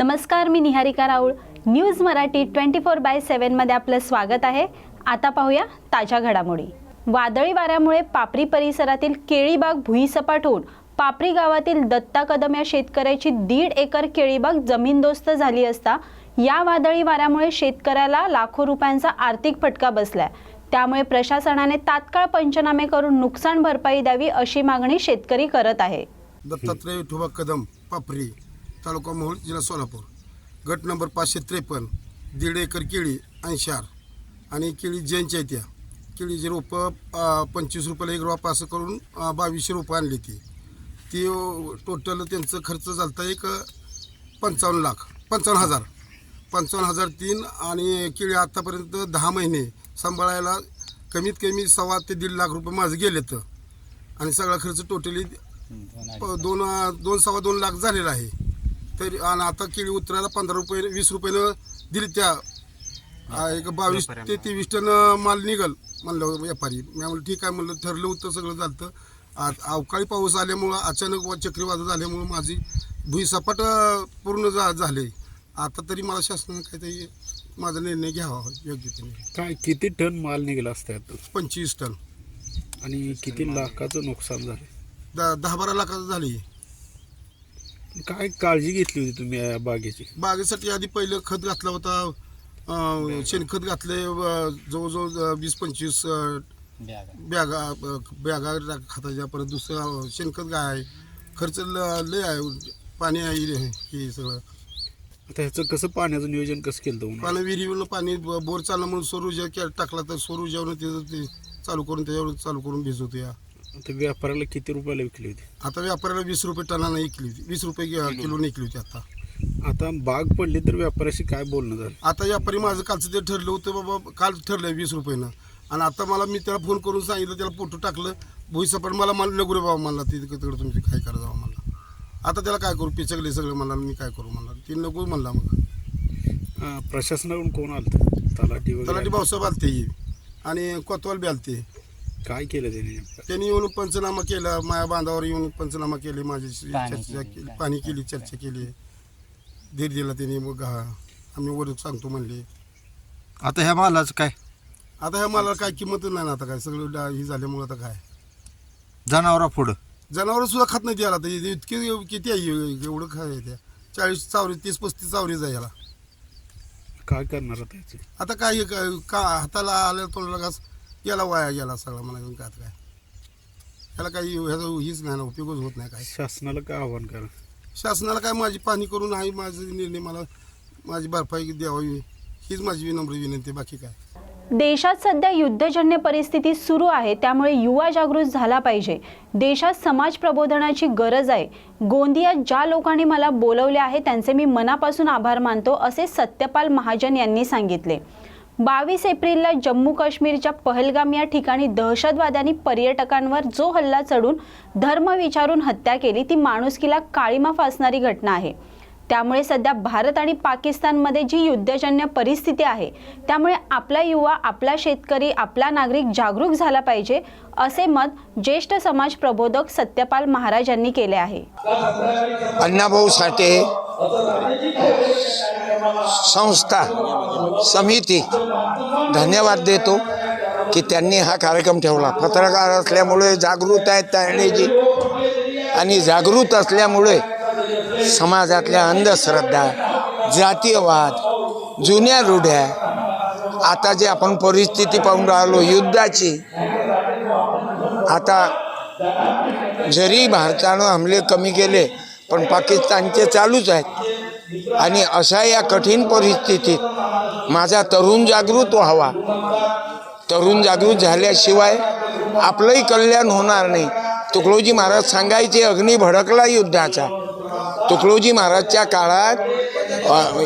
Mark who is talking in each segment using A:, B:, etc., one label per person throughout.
A: नमस्कार मी Niharika Raul. News Marathi twenty four by सेवनमध्ये आपलं स्वागत आहे. आता पाहूया ताज्या घडामोडी. वादळी वाऱ्यामुळे पापरी परिसरातील केळीबाग भुईसपाट होऊन पापरी गावातील दत्ता कदम या शेतकऱ्याची दीड एकर केळीबाग जमीनदोस्त झाली असता या वादळी वाऱ्यामुळे शेतकऱ्याला लाखो रुपयांचा आर्थिक फटका बसलाय. त्यामुळे प्रशासनाने तात्काळ पंचनामे करून नुकसान भरपाई द्यावी अशी मागणी शेतकरी करत आहे.
B: दत्तात्रय विठोबा कदम पापरी. तालुका मोहोळ जिल्हा सोलापूर. गट नंबर पाचशे त्रेपन्न दीड एकर केळी ऐंशार आणि केळी जैनच्या त्या. केळीची रोपं पंचवीस रुपयाला एक रोप असं करून बावीसशे रुपये आणली ती. ती टोटल त्यांचं खर्च झालता एक पंचावन्न लाख पंचावन्न हजार. पंचावन्न हजार तीन आणि केळी आत्तापर्यंत दहा महिने सांभाळायला कमीत कमी सव्वा ते दीड लाख रुपये माझं गेलेत. आणि सगळा खर्च टोटली प- दोन दोन सव्वा दोन लाख झालेला आहे. तर आणि आता केळी उतरायला पंधरा रुपये वीस रुपयानं दिली त्या आ, एक बावीस ते तेवीस टन माल निघल म्हणलं व्यापारी. मी म्हणलं ठीक आहे म्हणलं ठरलं होतं सगळं झालं आज अवकाळी पाऊस आल्यामुळं अचानक व- चक्रीवादळ झाल्यामुळं माझी भुईसपाट अ, पूर्ण जा झाले. आता तरी मला शासनानं काहीतरी माझा निर्णय घ्यावा योग्यतेने
C: काय किती टन माल निघाला असता यातून
B: पंचवीस टन.
C: आणि किती लाखाचं नुकसान झालं?
B: द दहा बारा लाखाचं झाली
C: काय काळजी घेतली होती तुम्ही या बागेची?
B: बागेसाठी आधी पहिलं खत घातला होता. अं, शेणखत घातले अं, जवळजवळ अं, वीस पंचवीस अं, बॅगा बॅगा टाक- खताच्या परत दुसरं शेणखत काय आहे. खर्च ल- लय आहे. पाणी आहे हे सगळं.
C: आता ह्याचं कसं पाण्याचं नियोजन कसं केलं तुम्ही
B: पाणी विहिरीवरनं पाणी ब- बोर चाललं म्हणून सौर ऊर्जा के- टाकला तर सौर ऊर्जावरून त्याचं ते चालू करून त्याच्यावर चालू करून भिजवतो या.
C: आता व्यापाऱ्याला किती रुपयाला विकली होती?
B: आता व्यापाऱ्याला वीस रुपये टनानं विकली होती. वीस रुपये किलो. विकली होती आता.
C: आता बाग पडली तर व्यापाऱ्याशी काय बोलणं झालं?
B: आता व्यापारी माझं कालचं ते ठरलं होतं बाबा काल ठरलंय वीस रुपयानं. आणि आता मला मी त्याला फोन करून सांगितलं त्याला फोटो टाकलं. भुईसपाट मला मला नको रे बाबा मला ते तिकडं तुमची काय करा जावं मला आता त्याला काय करू पिचकले सगळं मला मी काय करू मला ती नको म्हणला मग.
C: अं, प्रशासनाकडून कोण आलं तलाठी
B: तलाठी
C: वगैरे
B: भाऊसाहेब आलते ही. आणि कोतवाल बी आलते.
C: काय केलं त्याने नेमकं?
B: त्यांनी येऊन पंचनामा केला माया बांधावर येऊन पंचनामा केले माझ्याशी चर्चा
D: केली,
B: केली पाणी केली. चर्चा केली. धीर दिला त्यांनी मग हा, आम्ही वर सांगतो म्हणले.
E: आता ह्या मालाचं काय?
B: आता ह्या मला काय किंमत नाही ना आता काय सगळं डा- हे झाल्यामुळं आता काय.
E: जनावरा पुढं.
B: जनावर सुद्धा खात नाही त्याला आता इतके किती आहे एवढं आहे त्या चाळीस चावरी तीस पस्तीस चावरीच आहे याला.
C: काय करणार आता
B: आता काय हे काय का हाताला आल्या तोंडाला घास याला वाया गेला सगळा मला घेऊन काय आता काय. याला काही ह्याचा हीच नाही ना उपयोगच होत नाही काय.
C: शासनाला काय आव्हान करा?
B: शासनाला काय माझी पाहणी करून आहे माझा निर्णय मला माझी भरपाई द्यावी हीच माझी विनम्र विनंती बाकी काय.
A: देशात सध्या युद्धजन्य परिस्थिती सुरू आहे त्यामुळे युवा जागृत झाला पाहिजे. देशात समाज प्रबोधनाची गरज आहे. गोंदियात ज्या लोकांनी मला बोलवले आहे त्यांचे मी मनापासून आभार मानतो असे सत्यपाल महाजन यांनी सांगितले. बावीस एप्रिलला जम्मू काश्मीरच्या पहलगाम या ठिकाणी दहशतवाद्यांनी पर्यटकांवर जो हल्ला चढून धर्म विचारून हत्या केली ती माणुसकीला काळीमा फासणारी घटना आहे. त्यामुळे सध्या भारत आणि पाकिस्तानमध्ये जी युद्धजन्य परिस्थिती आहे त्यामुळे आपला युवा आपला शेतकरी आपला नागरिक जागरूक झाला पाहिजे असे मत ज्येष्ठ समाज प्रबोधक सत्यपाल महाराज यांनी केले आहे.
F: अण्णाभाऊ साठे संस्था समिती धन्यवाद देतो की त्यांनी हा कार्यक्रम ठेवला. पत्रकार असल्यामुळे जागृत आहेत तारणेजी आणि जागृत असल्यामुळे समाजातल्या अंधश्रद्धा जातीयवाद जुन्या रूढ्या आता जे आपण परिस्थिती पाहून राहिलो युद्धाची. आता जरी भारतानं हमले कमी केले पण पाकिस्तानचे चालूच आहेत. आणि अशा या कठीण परिस्थितीत माझा तरुण जागृत व्हावा. तरुण जागृत झाल्याशिवाय आपलंही कल्याण होणार नाही. तुकडोजी महाराज सांगायचे अग्नी भडकला युद्धाचा. तुकडोजी महाराजच्या काळात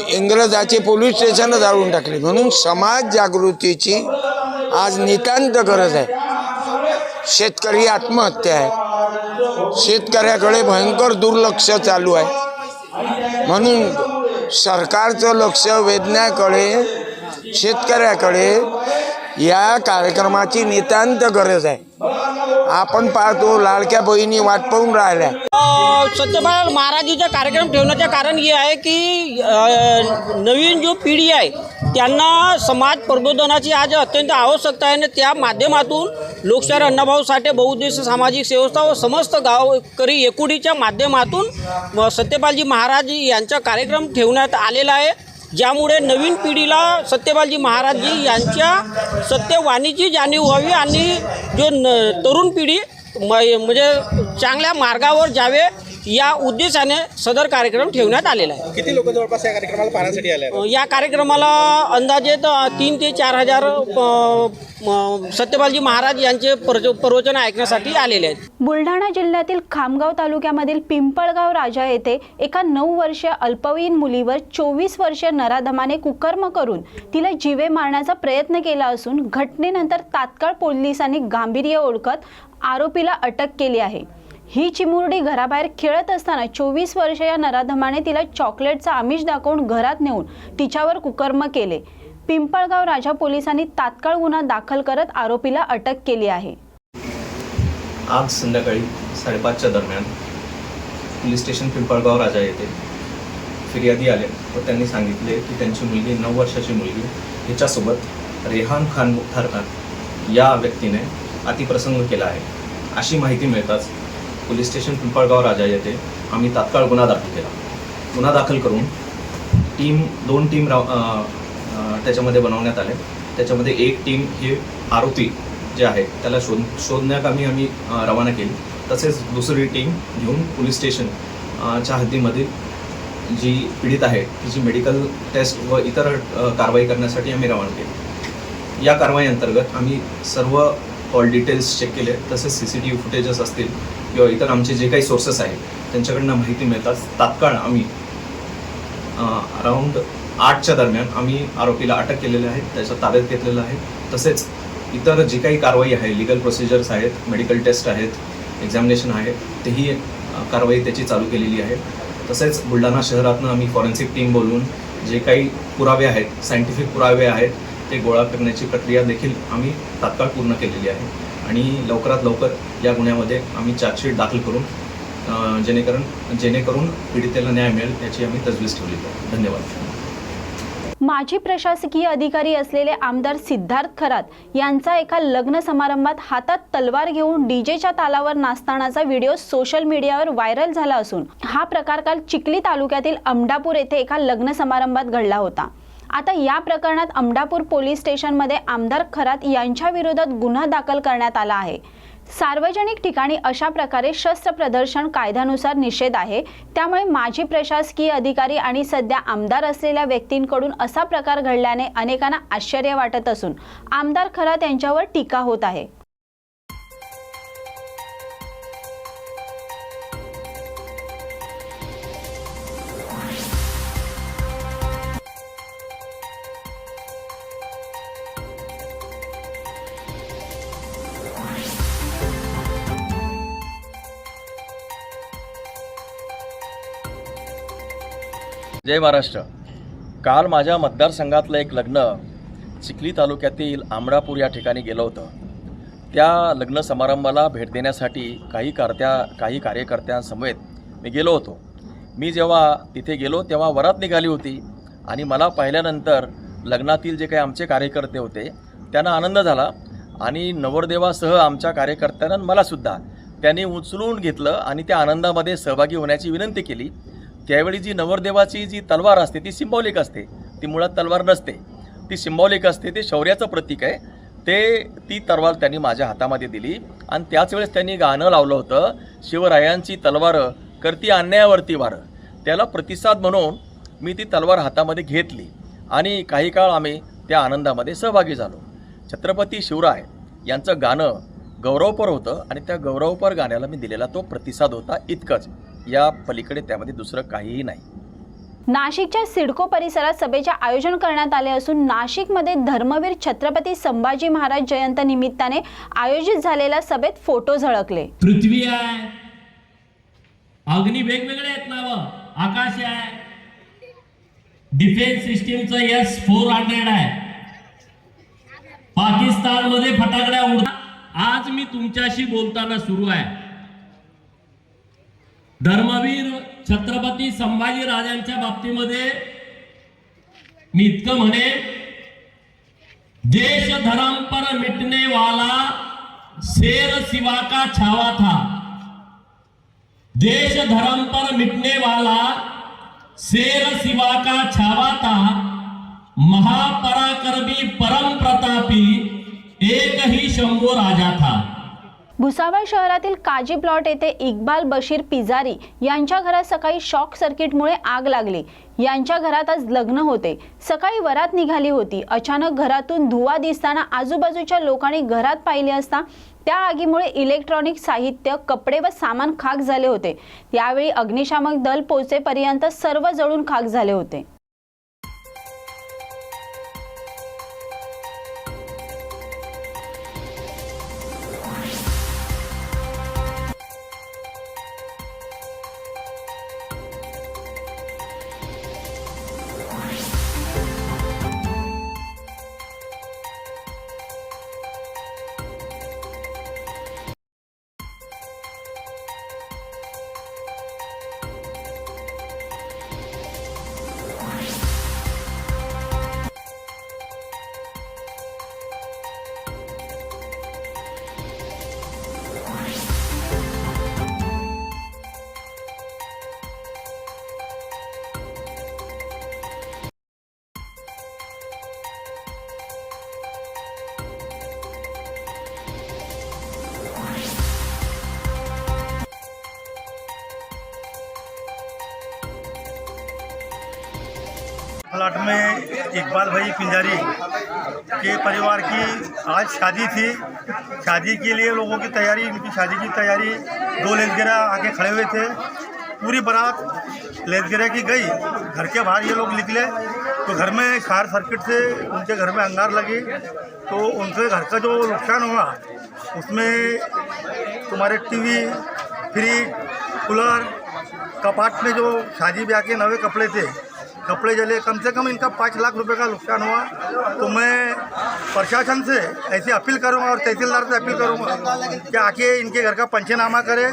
F: इंग्रजाचे पोलीस स्टेशन जाळून टाकले. म्हणून समाज जागृतीची आज नितांत गरज आहे. शेतकरी आत्महत्या आहे. शेतकऱ्याकडे भयंकर दुर्लक्ष चालू आहे. म्हणून सरकारचं लक्ष वेधण्याकडे शेतकऱ्याकडे या कार्यक्रमाची नितांत गरज आहे. आपण पाहतो लाडक्या बहिणी वाट पाहून राहिल्या.
D: सत्यपाळ सत्यपाल महाराजीचा कार्यक्रम ठेवण्याचे कारण हे आहे की नवीन जो पिढी आहे त्यांना समाज प्रबोधनाची आज अत्यंत आवश्यकता आहे आणि त्या माध्यमातून लोकशाहीर अण्णाभाऊ साठे बहुउद्देशीय सामाजिक संस्था व समस्त गावकरी एकुडीच्या माध्यमातून सत्यपालजी महाराज यांचा कार्यक्रम ठेवण्यात आलेला आहे. ज्यामुळे नवीन पिढीला सत्यपालजी महाराजजी यांच्या सत्यवाणीची जाणीव व्हावी आणि जो न तरुण पिढी म म्हणजे चांगल्या मार्गावर जावे या उद्देशाने सदर कार्यक्रम ठेवण्यात आलेला आहे.
G: किती लोक जवळपास या कार्यक्रमाला पाहण्यासाठी आले आहेत?
D: या कार्यक्रमाला अंदाजे त- तीन ते चार हजार अ, सत्यपालजी महाराज यांचे प्रवचन ऐकण्यासाठी आलेले आहेत.
A: बुलढाणा जिल्ह्यातील खामगाव तालुक्यामधील पिंपळगाव राजा येथे एका नऊ वर्षीय अल्पवयीन मुलीवर चोवीस वर्षीय नराधमाने कुकर्म करून तिला जीवे मारण्याचा प्रयत्न केला असून घटनेनंतर तात्काळ पोलिसांनी गांभीर्य ओळखत आरोपीला अटक केली आहे. ही चिमुरडी घराबाहेर खेळत असताना चोवीस वर्ष या नराधमाने तिला चॉकलेटचा आमिष दाखवून घरात नेऊन तिच्यावर कुकर्म केले. पिंपळगाव राजा पोलिसांनी तात्काळ गुन्हा दाखल करत आरोपीला अटक केली आहे.
H: आज संध्याकाळी साडेपाचच्या दरम्यान पोलीस स्टेशन पिंपळगाव राजा येथे फिर्यादी आले व त्यांनी सांगितले की त्यांची मुलगी नऊ वर्षाची मुलगी हिच्यासोबत रेहान खान मुख्तार खान या व्यक्तीने अतिप्रसंग केला आहे. अशी माहिती मिळताच पोलीस स्टेशन पिंपळगाव राजा येथे आम्ही तात्काळ गुन्हा दाखल केला. गुन्हा दाखल करून टीम दोन टीम राव त्याच्यामध्ये बनवण्यात आले. त्याच्यामध्ये एक टीम हे आरोपी जे आहे त्याला शोध शोधण्याकामी आम्ही रवाना केली. तसेच दुसरी टीम घेऊन पोलीस स्टेशन च्या हद्दीमध्ये जी पीडित आहे तिची मेडिकल टेस्ट व इतर कारवाई करण्यासाठी आम्ही रवाना केली. या कारवाई अंतर्गत आम्ही सर्व कॉल डिटेल्स चेक केले तसेच C C T V footages असतील किंवा इतर आमचे जे काही सोर्सेस आहेत त्यांच्याकडनं माहिती मिळताच तात्काळ आम्ही अराऊंड आठच्या दरम्यान आम्ही आरोपीला अटक केलेले आहे त्याच्या ताब्यात घेतलेलं आहे. तसेच इतर जी काही कारवाई आहे लिगल प्रोसिजर्स आहेत मेडिकल टेस्ट आहेत एक्झामिनेशन आहे तेही कारवाई त्याची चालू केलेली आहे. तसेच बुलढाणा शहरातनं आम्ही फॉरेन्सिक टीम बोलवून जे काही पुरावे आहेत सायंटिफिक पुरावे आहेत ते गोळा करण्याची प्रक्रिया देखील आम्ही तात्काळ पूर्ण केलेली आहे. आणि लवकरात लवकर या गुन्ह्यामध्ये आम्ही चार्जशीट दाखल करून जेणेकरून जेणेकरून पीडितेला न्याय मिळेल याची आम्ही तजवीज ठेवलेली आहे. धन्यवाद.
A: माजी प्रशासकीय अधिकारी असलेले आमदार सिद्धार्थ खरात यांचा एका लग्न समारंभात हातात तलवार घेऊन डीजेच्या तालावर नाचतानाचा व्हिडिओ सोशल मीडियावर व्हायरल झाला असून हा प्रकार काल चिखली तालुक्यातील अमडापूर येथे एका लग्न समारंभात घडला होता. आता या प्रकरणात अमडापूर पोलीस स्टेशनमध्ये आमदार खरात यांच्या विरोधात गुन्हा दाखल करण्यात आला आहे. सार्वजनिक ठिकाणी अशा प्रकारे शस्त्र प्रदर्शन कायद्यानुसार निषेध आहे. त्यामुळे माजी प्रशासकीय अधिकारी आणि सध्या आमदार असलेल्या व्यक्तींकडून असा प्रकार घडल्याने अनेकांना आश्चर्य वाटत असून आमदार खरात यांच्यावर टीका होत आहे.
I: जय महाराष्ट्र. काल माझ्या मतदारसंघातलं एक लग्न चिखली तालुक्यातील आमडापूर या ठिकाणी गेलं होतं. त्या लग्न समारंभाला भेट देण्यासाठी काही कार्त्या काही कार्यकर्त्यांसमवेत मी गेलो होतो. मी जेव्हा तिथे गेलो तेव्हा वरात निघाली होती आणि मला पाहिल्यानंतर लग्नातील जे काही आमचे कार्यकर्ते होते त्यांना आनंद झाला आणि नवरदेवासह आमच्या कार्यकर्त्यांना मलासुद्धा त्यांनी उचलून घेतलं आणि त्या आनंदामध्ये सहभागी होण्याची विनंती केली. त्यावेळी जी नवरदेवाची जी तलवार असते ती सिंबॉलिक असते. ती मुळात तलवार नसते. ती सिंबॉलिक असते ते शौर्याचं प्रतीक आहे. ते ती तलवार त्यांनी माझ्या हातामध्ये दिली. आणि त्याच वेळेस त्यांनी गाणं लावलं होतं शिवरायांची तलवार करती अन्यायावरती वार. त्याला प्रतिसाद म्हणून मी ती तलवार हातामध्ये घेतली. आणि काही काळ आम्ही त्या आनंदामध्ये सहभागी झालो. छत्रपती शिवराय यांचं गाणं गौरवपर होतं. आणि त्या गौरवपर गाण्याला मी दिलेला तो प्रतिसाद होता इतकंच. या पलीकडे त्यामध्ये दुसरं काहीही नाही.
A: नाशिकच्या सिडको परिसरात सभेचे आयोजन करण्यात आले असून नाशिकमध्ये धर्मवीर छत्रपती संभाजी महाराज जयंत निमित्ताने आयोजित झालेल्या सभेत फोटो झळकले.
J: पृथ्वी आहे. अग्नी वेगवेगळे आहेत नाव आकाश आहे. डिफेन्स सिस्टीमचं एस फोर हंड्रेड आहे. पाकिस्तानमध्ये फटाकड्या उड आज मी तुमच्याशी बोलताना सुरू आहे. धर्मवीर छत्रपती संभाजी राजांच्या बाबतीमध्ये मी इतकं म्हणे, देश धर्म पर मिटने वाला शेर सिवा का छावा था? देश धर्म पर मिटने वाला शेर शिवा का छावा था? महापराक्रमी परम प्रतापी एक ही शंभू राजा था।
A: भुसावळ शहरातील काजी प्लॉट येथे इक्बाल बशीर पिजारी यांच्या घरात सकाळी शॉक सर्किटमुळे आग लागली. यांच्या घरात आज लग्न होते. सकाळी वरात निघाली होती. अचानक घरातून धुवा दिसताना आजूबाजूच्या लोकांनी घरात पाहिले असता त्या आगीमुळे इलेक्ट्रॉनिक साहित्य कपडे व सामान खाक झाले होते. यावेळी अग्निशामक दल पोचेपर्यंत सर्व जळून खाक झाले होते.
K: इकबाल भाई पिंजारी के परिवार की आज शादी थी। शादी के लिए लोगों की तैयारी, इनकी शादी की तैयारी, दो लेजगेरा आके खड़े हुए थे। पूरी बारात लेजगेरा की गई। घर के बाहर ये लोग निकले। तो घर में शार्ट सर्किट से उनके घर में अंगार लगी। तो उनके घर का जो नुकसान हुआ, उसमें तुम्हारे टीवी, फ्रिज, कूलर, कपाट में जो शादी ब्याह के नवे कपड़े थे कपड़े जले कम से कम इनका पाँच लाख रुपए का नुकसान हुआ। तो मैं प्रशासन से ऐसी अपील करूंगा और तहसीलदार से अपील करूंगा कि आके इनके घर का पंचनामा करें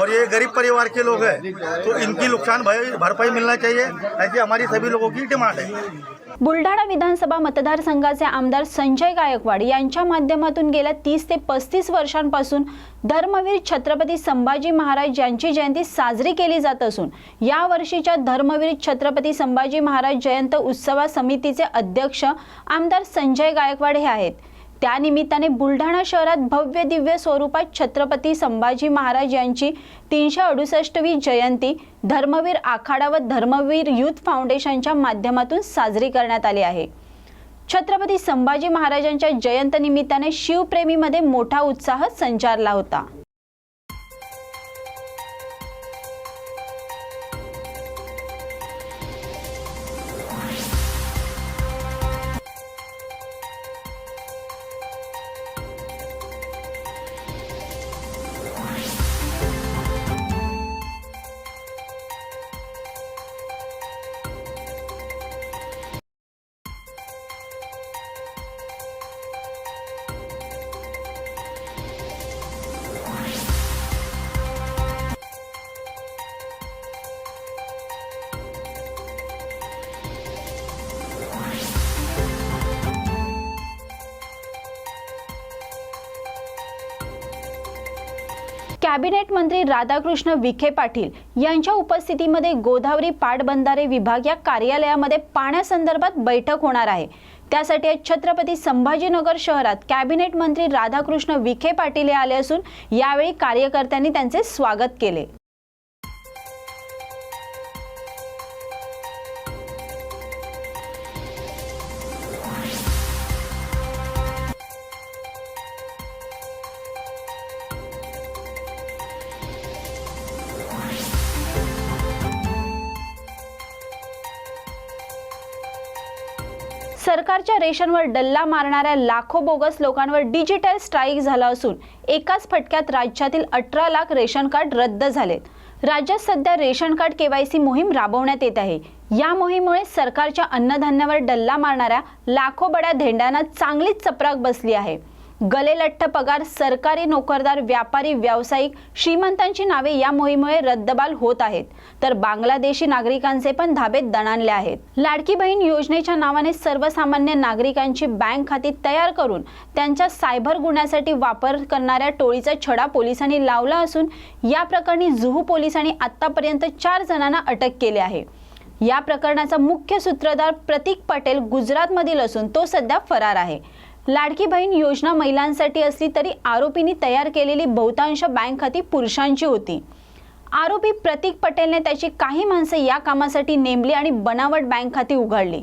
K: और ये गरीब परिवार के लोग हैं तो इनकी नुकसान भय- भरपाई मिलना चाहिए। ऐसी हमारी सभी लोगों की डिमांड है।
A: बुलढाणा विधानसभा मतदारसंघाचे आमदार संजय गायकवाड यांच्या माध्यमातून गेल्या तीस ते पस्तीस वर्षांपासून धर्मवीर छत्रपती संभाजी महाराज यांची जयंती साजरी केली जात असून या वर्षीच्या धर्मवीर छत्रपती संभाजी महाराज जयंत उत्सवा समितीचे अध्यक्ष आमदार संजय गायकवाड हे आहेत. त्यानिमित्ताने बुलढाणा शहरात भव्य दिव्य स्वरूपात छत्रपती संभाजी महाराज यांची तीनशे अडुसष्टवी जयंती धर्मवीर आखाडा व धर्मवीर युथ फाउंडेशनच्या माध्यमातून साजरी करण्यात आली आहे. छत्रपती संभाजी महाराजांच्या जयंतनिमित्ताने शिवप्रेमीमध्ये मोठा उत्साह संचारला होता. कॅबिनेट मंत्री राधाकृष्ण विखे पाटील यांच्या उपस्थितीमध्ये गोदावरी पाटबंधारे विभाग या कार्यालयामध्ये पाण्यासंदर्भात बैठक होणार आहे. त्यासाठी आज छत्रपती संभाजीनगर शहरात कॅबिनेट मंत्री राधाकृष्ण विखे पाटील हे आले असून यावेळी कार्यकर्त्यांनी त्यांचे स्वागत केले. सरकारच्या रेशनवर डल्ला मारणाऱ्या लाखो बोगस लोकांवर डिजिटल स्ट्राईक झाला असून एकाच फटक्यात राज्यातील अठरा लाख रेशन कार्ड रद्द झालेत. राज्यात सध्या रेशन कार्ड केवायसी मोहीम राबवण्यात येत आहे. या मोहिमेमुळे सरकारच्या अन्नधान्यावर डल्ला मारणाऱ्या लाखो बड्या धेंड्यांना चांगलीच चपराक बसली आहे. गलेलठ्ठ पगार सरकारी नोकरदार व्यापारी व्यावसायिक श्रीमंतांची नावे या मोहिमेमुळे रद्दबाल होत आहेत. तर बांगलादेशी नागरिकांचे पण धाबे दणाणले आहेत. लाडकी बहीण योजनेच्या नावाने सर्वसामान्य नागरिकांची बँक खाती तयार करून त्यांच्या सायबर गुन्ह्यासाठी वापर करणाऱ्या टोळीचा छडा पोलिसांनी लावला असून या प्रकरणी जुहू पोलिसांनी आतापर्यंत चार जणांना अटक केली आहे. या प्रकरणाचा मुख्य सूत्रधार प्रतीक पटेल गुजरातमधील असून तो सध्या फरार आहे. लाडकी बहीण योजना महिलांसाठी असली तरी आरोपींनी तयार केलेली बहुतांश बँक खाती पुरुषांची होती. आरोपी प्रतीक पटेलने त्याची काही माणसं या कामासाठी नेमली आणि बनावट बँक खाती उघडली.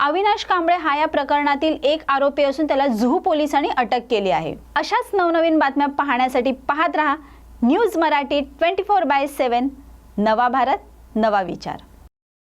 A: अविनाश कांबळे हा या प्रकरणातील एक आरोपी असून त्याला जुहू पोलिसांनी अटक केली आहे. अशाच नवनवीन बातम्या पाहण्यासाठी पाहत रहा news Marathi twenty four by seven. नवा भारत नवा विचार.